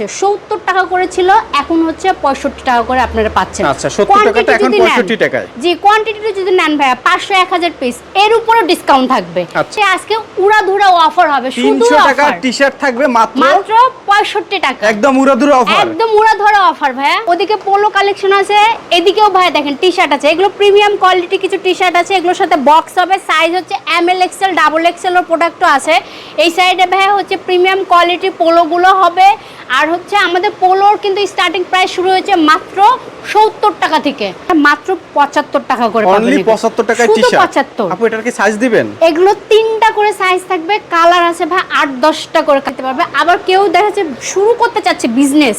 আছে সত্তর টাকা করে ছিল এখন হচ্ছে পঁয়ষট্টি টাকা করে আপনারা পাচ্ছেন। আচ্ছা, 70 টাকাটা এখন Quantity যদি নেন, 65 টাকায়। জি কোয়ান্টিটিটা যদি নেন ভাইয়া পাঁচশো এক হাজার পিস এর উপরে ডিসকাউন্ট থাকবে। আচ্ছা। সে আজকে উড়াধুরা অফার হবে শুধু টাকা টি শার্ট থাকবে মাত্র মাত্র পঁয়ষট্টি টাকা। একদম উড়াধুরা অফার একদম উড়া ধরা অফার ভাইয়া। ওদিকে পোলো কালেকশন আছে এদিকেও ভাইয়া দেখেন টি শার্ট আছে। এগুলো প্রিমিয়াম কোয়ালিটি কিছু টি শার্ট আছে এগুলোর সাথে বক্স হবে সাইজ হচ্ছে M L XL double XL এর প্রোডাক্টও আছে। এই সাইডে ভাইয়া হচ্ছে প্রিমিয়াম কোয়ালিটি পোলোগুলো হবে। আর হচ্ছে আমাদের পোলোর কিন্তু স্টার্টিং প্রাইস শুরু হয়েছে মাত্র সত্তর টাকা থেকে। মাত্র পঁচাত্তর টাকা করে অনলি। পঁচাত্তর টাকায় টি শার্ট পঁচাত্তর। আপু এটার কি সাইজ দিবেন? এগুলো তিনটা করে সাইজ থাকবে কালার আছে ভাই আট দশটা করে কাটতে পারবে। আবার কেউ দেখা যাচ্ছে শুরু করতে চাচ্ছে বিজনেস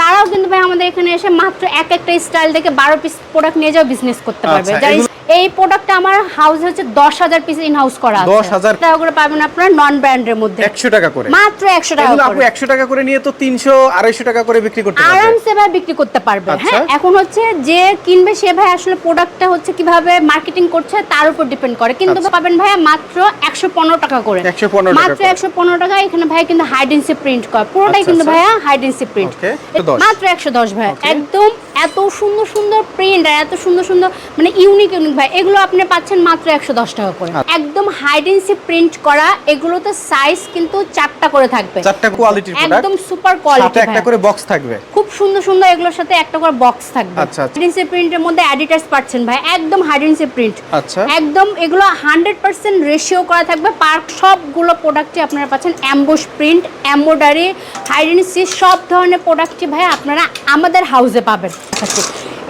তারাও কিন্তু ভাই আমাদের এখানে এসে মাত্র এক একটা স্টাইল থেকে বারো পিস প্রোডাক্ট নিয়ে যাও বিজনেস করতে পারবে। আচ্ছা, এই প্রোডাক্টটা আমার হাউস হচ্ছে দশ হাজার পিস ইন হাউস করা আছে। 10,000 টাকা করে পাবেন আপনার? নন ব্র্যান্ডের মধ্যে। একশো টাকা করে। মাত্র একশো টাকা এগুলো আপু করে। একশো টাকা করে নিয়ে তো তিনশো আড়াইশো টাকা করে বিক্রি করতে আরামসে ভাই বিক্রি করতে পারবে আচ্ছা। হ্যাঁ এখন হচ্ছে যে কিনবে সে ভাই আসলে প্রোডাক্টটা হচ্ছে কীভাবে মার্কেটিং করছে তার উপর ডিপেন্ড করে। কিন্তু আচ্ছা। পাবেন ভাইয়া মাত্র একশো পনেরো টাকা করে। 115 টাকা মাত্র। একশো পনেরো টাকা এখানে ভাই কিন্তু হাইডেন্সি প্রিন্ট করে। পুরোটাই আচ্ছা, কিন্তু আচ্ছা। ভাইয়া হাইডেন্সি প্রিন্ট Okay, 110 মাত্র একশো দশ ভাই একদম এত সুন্দর সুন্দর প্রিন্ট আর এত সুন্দর সুন্দর মানে ইউনিক ইউনিক ভাই এগুলো আপনি পাচ্ছেন মাত্র একশো দশ টাকা করে। আচ্ছা। একদম হাইডেন্সি প্রিন্ট করা এগুলোতে সাইজ কিন্তু চারটা করে থাকবে। চারটা কোয়ালিটির একদম সুপার কোয়ালিটি একটা করে বক্স থাকবে। সুন্দর সুন্দর এগুলোর সাথে একটা করে বক্স থাকবে আচ্ছা, আচ্ছা। হাইডেন্সি প্রিন্টের মধ্যে অ্যাডিটাস পাচ্ছেন ভাই একদম হাইডেন্সি প্রিন্ট আচ্ছা। একদম এগুলো হান্ড্রেড পার্সেন্ট রেশিও করা থাকবে পার্ক সবগুলো প্রোডাক্টই আপনারা পাচ্ছেন অ্যাম্বোস প্রিন্ট এম্বোডারি হাইডেন্সি সব ধরনের প্রোডাক্টই ভাই আপনারা আমাদের হাউসে পাবেন আচ্ছা।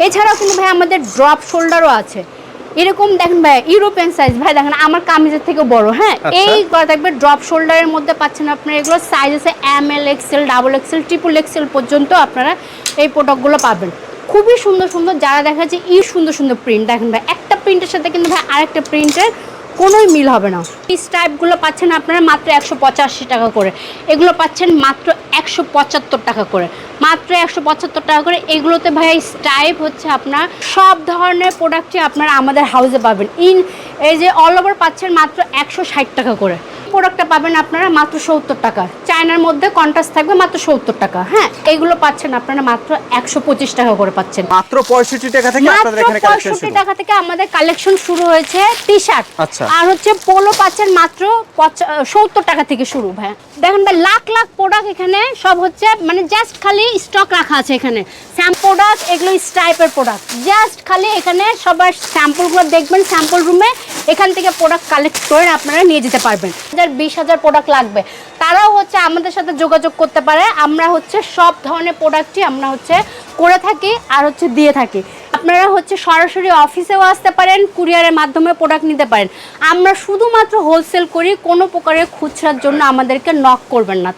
এছাড়াও কিন্তু ভাই আমাদের ড্রপ শোল্ডারও আছে এরকম দেখেন ভাই ইউরোপিয়ান সাইজ ভাই দেখেন আমার কামিজের থেকে বড় হ্যাঁ? আচ্ছা। এই করা থাকবে ড্রপ শোল্ডারের মধ্যে পাচ্ছেন আপনারা এগুলো সাইজ আছে M L XL double XL triple XL পর্যন্ত আপনারা এই প্রোডাক্টগুলো পাবেন। খুবই সুন্দর সুন্দর যারা দেখা যাচ্ছে ই সুন্দর সুন্দর প্রিন্ট দেখেন ভাই একটা প্রিন্টের সাথে কিন্তু ভাই আরেকটা প্রিন্টের কোনোই মিল হবে না। পিস টাইপগুলো পাচ্ছেন আপনারা মাত্র একশো পঁচাশি টাকা করে। এগুলো পাচ্ছেন মাত্র একশো পঁচাত্তর টাকা করে। মাত্র একশো পঁচাত্তর টাকা করে। এগুলোতে ভাই স্টাইপ হচ্ছে আপনার সব ধরনের প্রোডাক্টই আপনারা আমাদের হাউসে পাবেন। ইন এই যে অল ওভার পাচ্ছেন মাত্র একশো ষাট টাকা করে। প্রোডাক্টটা পাবেন আপনারা মাত্র সত্তর টাকা। চায়নার মধ্যে কন্ট্রাস্ট থাকবে মাত্র সত্তর টাকা। হ্যাঁ এগুলো পাচ্ছেন আপনারা মাত্র একশো পঁচিশ টাকা করে পাচ্ছেন। মাত্র পঁয়ষট্টি টাকা থেকে মাত্র পঁয়ষট্টি টাকা থেকে আমাদের কালেকশন শুরু হয়েছে টি শার্ট আচ্ছা। আর হচ্ছে পোলো পাচ্ছেন মাত্র সত্তর টাকা থেকে শুরু ভাই দেখেন ভাই লাখ লাখ প্রোডাক্ট এখানে সব হচ্ছে মানে জাস্ট খালি স্টক রাখা আছে এখানে। স্যাম প্রোডাক্ট এগুলো স্টাইপের প্রোডাক্ট জাস্ট খালি এখানে সবার স্যাম্পলগুলো দেখবেন স্যাম্পল রুমে এখান থেকে প্রোডাক্ট কালেক্ট করে আপনারা নিয়ে যেতে পারবেন। হাজার, বিশ হাজার প্রোডাক্ট লাগবে। তারাও হচ্ছে আমাদের সাথে যোগাযোগ করতে পারে। আমরা হচ্ছে সব ধরনের প্রোডাক্টই আমরা হচ্ছে করে থাকি আর হচ্ছে দিয়ে থাকি। আপনারা হচ্ছে সরাসরি অফিসেও আসতে পারেন, কুরিয়ারের মাধ্যমে প্রোডাক্ট নিতে পারেন। আমরা শুধুমাত্র হোলসেল করি, কোনো প্রকারের খুচরার জন্য আমাদেরকে নক করবেন না।